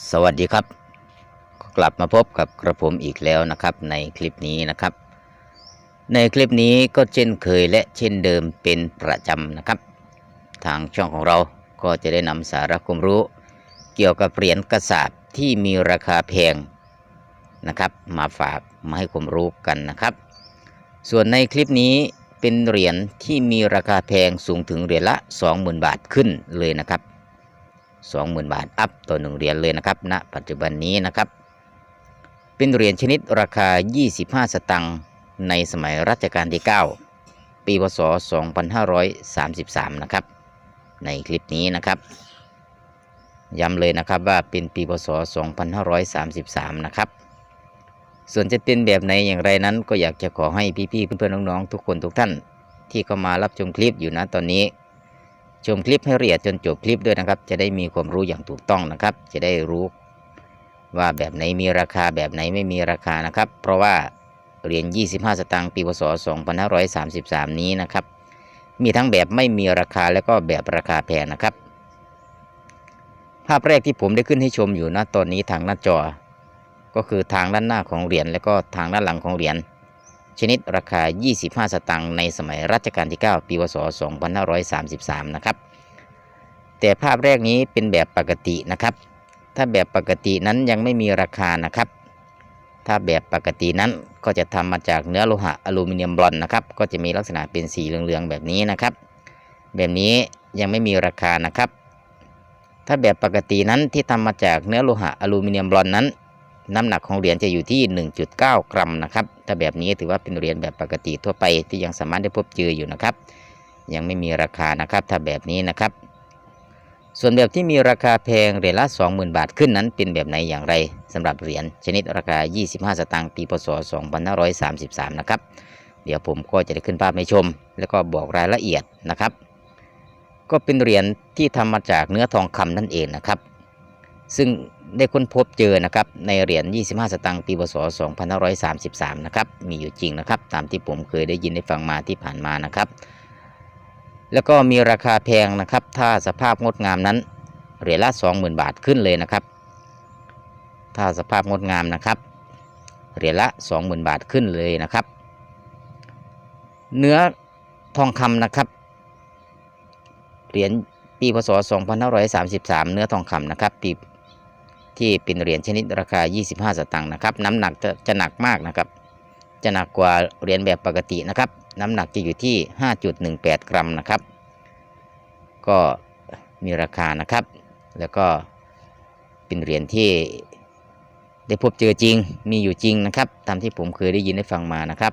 สวัสดีครับ กลับมาพบกับกระผมอีกแล้วนะครับในคลิปนี้นะครับ ในคลิปนี้ก็เช่นเคยและเช่นเดิมเป็นประจำนะครับ ทางช่องของเราก็จะได้นำสาระความรู้ เกี่ยวกับเหรียญกระสาบที่มีราคาแพงนะครับ มาฝากมาให้ความรู้กันนะครับ ส่วนในคลิปนี้เป็นเหรียญที่มีราคาแพงสูงถึงเหรียญละ 20,000 บาทขึ้นเลยนะครับ 20,000 บาท อัพต่อหนึ่งเหรียญเลยนะครับณปัจจุบันนี้นะครับ เป็นเหรียญชนิดราคา 25 สตังค์ในสมัยรัชกาลที่ 9 ปีพศ 2533 นะครับ ในคลิปนี้นะครับ ย้ำเลยนะครับว่าเป็นปีพศ 2533 นะครับ ส่วนจะเป็นแบบไหนอย่างไรนั้น ก็อยากจะขอให้พี่ๆเพื่อนๆน้องๆทุกคนทุกท่านที่เข้ามารับชมคลิปอยู่นะตอนนี้ ชมคลิปให้ละเอียดจนจบคลิปด้วยนะครับ จะได้มีความรู้อย่างถูกต้องนะครับ จะได้รู้ว่าแบบไหนมีราคาแบบไหนไม่มีราคานะครับ เพราะว่าเหรียญ25 สตางค์ปีพศ 2533 นี้นะครับ มีทั้งแบบไม่มีราคาและก็แบบราคาแพงนะครับ ภาพแรกที่ผมได้ขึ้นให้ชมอยู่นะตอนนี้ทางหน้าจอ ก็คือทางด้านหน้าของเหรียญและก็ทางด้านหลังของเหรียญ ชนิดราคา 25 สตางค์ในสมัยรัชกาลที่ 9 ปีพศ 2533 นะครับ แต่ภาพแรกนี้เป็นแบบปกตินะครับ ถ้าแบบปกตินั้นยังไม่มีราคานะครับ ถ้าแบบปกตินั้นก็จะทำมาจากเนื้อโลหะอลูมิเนียมบลอนด์นะครับ ก็จะมีลักษณะเป็นสีเหลืองๆแบบนี้นะครับ แบบนี้ยังไม่มีราคานะครับ ถ้าแบบปกตินั้นที่ทำมาจากเนื้อโลหะอลูมิเนียมบลอนด์นั้น น้ำหนักของเหรียญจะอยู่ที่ 1.9 กรัมนะครับ ถ้าแบบนี้ถือว่าเป็นเหรียญแบบปกติทั่วไปที่ยังสามารถได้พบเจออยู่นะครับ ยังไม่มีราคานะครับ ถ้าแบบนี้นะครับ ส่วนแบบที่มีราคาแพงเหรียญละ 20,000 บาทขึ้นนั้น เป็นแบบไหนอย่างไรสำหรับเหรียญชนิดราคา 25 สตางค์ปีพศ 2533 นะครับ เดี๋ยวผมก็จะได้ขึ้นภาพให้ชม แล้วก็บอกรายละเอียดนะครับ ก็เป็นเหรียญที่ทำมาจากเนื้อทองคำนั่นเองนะครับ ซึ่งได้ค้นพบเจอนะครับในเหรียญ 25 สตางค์ปีพศ 2533 นะครับมีอยู่จริงนะครับ ตามที่ผมเคยได้ยินได้ฟังมาที่ผ่านมานะครับ แล้วก็มีราคาแพงนะครับ ถ้าสภาพงดงามนั้นเหรียญละ 20,000 บาทขึ้นเลยนะครับ ถ้าสภาพงดงามนะครับเหรียญละ 20,000 บาทขึ้นเลยนะครับ เนื้อทองคำนะครับเหรียญปีพศ 2533 เนื้อทองคำนะครับปี ที่เป็นเหรียญชนิดราคา 25 สตางค์นะครับ น้ำหนักจะจะหนักมากนะครับ จะหนักกว่าเหรียญแบบปกตินะครับ น้ำหนักจะอยู่ที่ 5.18 กรัมนะครับ ก็มีราคานะครับ แล้วก็เป็นเหรียญที่ได้พบเจอจริง มีอยู่จริงนะครับ ตามที่ผมเคยได้ยินได้ฟังมานะครับ